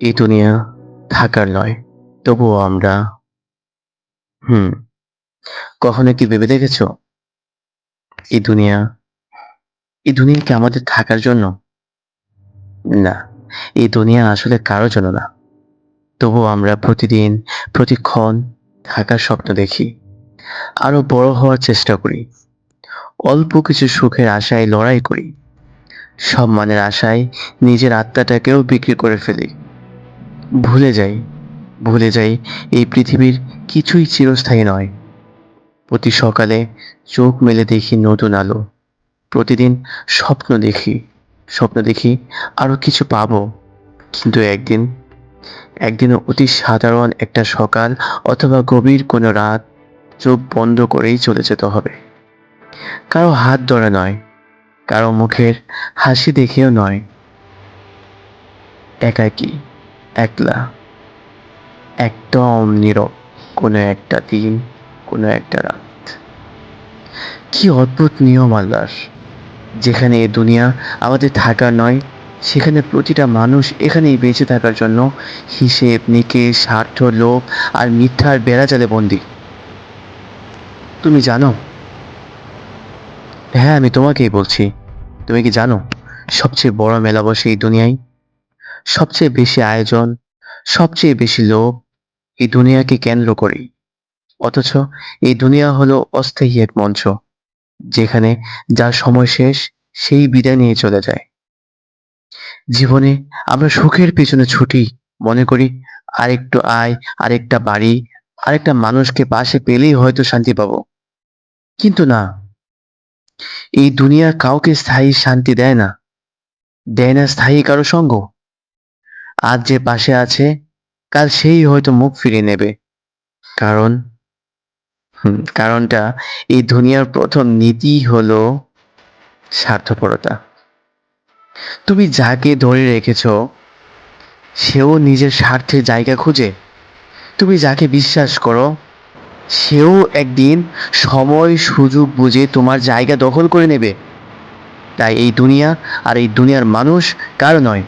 এই দুনিয়া থাকার নয়, তবুও আমরা, হুম, কখনো কি ভেবে দেখেছ? এই দুনিয়া এই দুনিয়া কি আমাদের থাকার জন্য? না, এই দুনিয়া আসলে কারও জন্য না। তবুও আমরা প্রতিদিন, প্রতিক্ষণ থাকার স্বপ্ন দেখি, আরও বড় হওয়ার চেষ্টা করি, অল্প কিছু সুখের আশায় লড়াই করি, সম্মানের আশায় নিজের আত্মাটাকেও বিক্রি করে ফেলি। ভুলে যাই ভুলে যাই এই পৃথিবীর কিছুই চিরস্থায়ী নয়। প্রতি সকালে চোখ মেলে দেখি নতুন আলো। প্রতিদিন স্বপ্ন দেখি স্বপ্ন দেখি আরও কিছু পাব। কিন্তু একদিন একদিন অতি সাধারণ একটা সকাল অথবা গভীর কোনো রাত চোখ বন্ধ করেই চলে যেতে হবে। কারও হাত ধরে নয়, কারও মুখের হাসি দেখেও নয়। একাকী। একলা। একদম নীরব, কোনো একটা দিন, কোনো একটা রাত। কি অদ্ভুত নিয়ম আল্লাহর। যেখানে এ দুনিয়া আমাদের থাকার নয়, সেখানে প্রতিটা মানুষ এখানেই বেঁচে থাকার জন্য হিসেব, নিকেশ, স্বার্থ, লোভ আর মিথ্যার বেড়াজালে বন্দি। তুমি জানো? হ্যাঁ আমি তোমাকেই বলছি। তুমি কি জানো? সবচেয়ে বড় মেলা বসে এই দুনিয়ায় সবচেয়ে বেশি আয়োজন, সবচেয়ে বেশি লোভ এই দুনিয়াকে কেন্দ্র করেই। অথচ এই দুনিয়া হলো অস্থায়ী এক মঞ্চ, যেখানে যার সময় শেষ সেই বিদায় নিয়ে চলে যায়। জীবনে আমরা সুখের পেছনে ছুটি মনে করি, আরেকটু আয়, আরেকটা বাড়ি, আরেকটা মানুষকে পাশে পেলেই হয়তো শান্তি পাব। কিন্তু না, এই দুনিয়া কাউকে স্থায়ী শান্তি দেয় না দেয় না স্থায়ী কারও সঙ্গ। আজ যে পাশে আছে, কাল সেই হয়তো মুখ ফিরিয়ে নেবে। কারণ কারণটা এই দুনিয়ার প্রথম নীতি হলো স্বার্থপরতা। তুমি যাকে ধরে রেখেছো, সেও নিজের স্বার্থের জায়গা খুঁজে। তুমি যাকে বিশ্বাস করো, সেও একদিন সময়, সুযোগ বুঝে তোমার জায়গা দখল করে নেবে। তাই এই দুনিয়া আর এই দুনিয়ার মানুষ কারও নয়।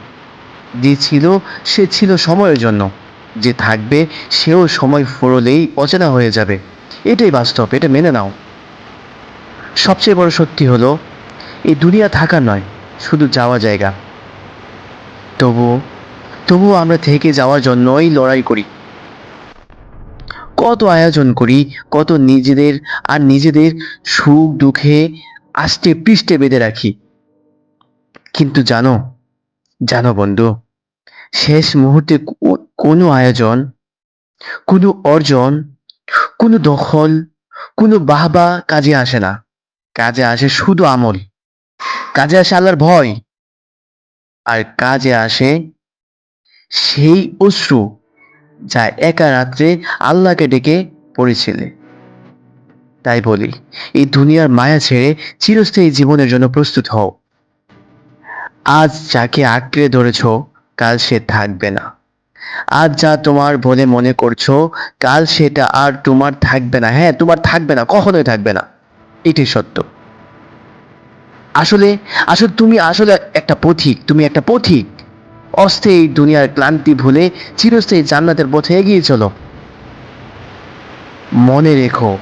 যে ছিল, সে ছিল সময়ের জন্য। যে থাকবে, সেও সময় ফুরলেই অচেনা হয়ে যাবে। এটাই বাস্তব, এটা মেনে নাও। সবচেয়ে বড় সত্যি হলো, এই দুনিয়া থাকার নয়, শুধু যাওয়া জায়গা। তবুও তবুও আমরা থেকে যাওয়ার জন্যই লড়াই করি। কত আয়োজন করি, কত নিজেদের আর নিজেদের সুখ দুঃখে আষ্টে পৃষ্ঠে বেঁধে রাখি। কিন্তু জানো জানো বন্ধু, শেষ মুহূর্তে কোনো আয়োজন, কোনো অর্জন, কোনো দখল, কোনো বাহবা কাজে আসে না। কাজে আসে শুধু আমল। কাজে আসে আল্লাহর ভয়। আর কাজে আসে সেই অশ্রু যা একা রাত্রে আল্লাহকে ডেকে পড়েছিলে। তাই বলি, এই দুনিয়ার মায়া ছেড়ে চিরস্থায়ী জীবনের জন্য প্রস্তুত হও। আজ যাকে আঁকড়ে ধরেছ, কাল সে থাকবে না। আজ যা তোমার বলে মনে করছ, কাল সেটা আর তোমার থাকবে না। হ্যাঁ তোমার থাকবে না, কখনোই থাকবে না। এটাই সত্য। আসলে আসলে তুমি আসলে একটা পথিক, তুমি একটা পথিক। অস্থায়ী দুনিয়ার ক্লান্তি ভুলে চিরস্থায়ী জান্নাতের পথে এগিয়ে চলো। মনে রেখো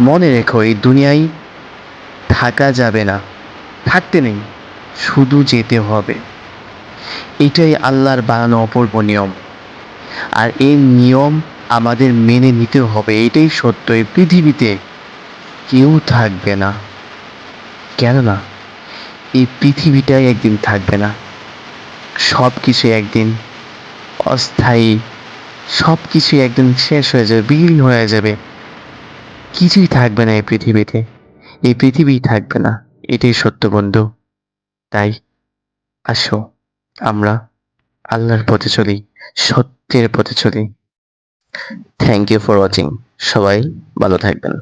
মনে রেখো এই দুনিয়ায় থাকা যাবে না। থাকতে নেই। শুধু যেতে হবে। এটাই আল্লাহর বানানো অপূর্ব নিয়ম। আর এই নিয়ম আমাদের মেনে নিতে হবে, এটাই সত্য। এই পৃথিবীতে কেউ থাকবে না। কেননা, এই পৃথিবীটাই একদিন থাকবে না। সব কিছু একদিন অস্থায়ী সব কিছু একদিন শেষ হয়ে যাবে, বিলীন হয়ে যাবে। কিছুই থাকবে না এই পৃথিবীতে। এই পৃথিবী থাকবে না। এটাই সত্য বন্ধু। তাই আসো, আমরা আল্লাহর পথে চলি, সত্যের পথে চলি। থ্যাংক ইউ ফর ওয়াচিং সবাই ভালো থাকবেন।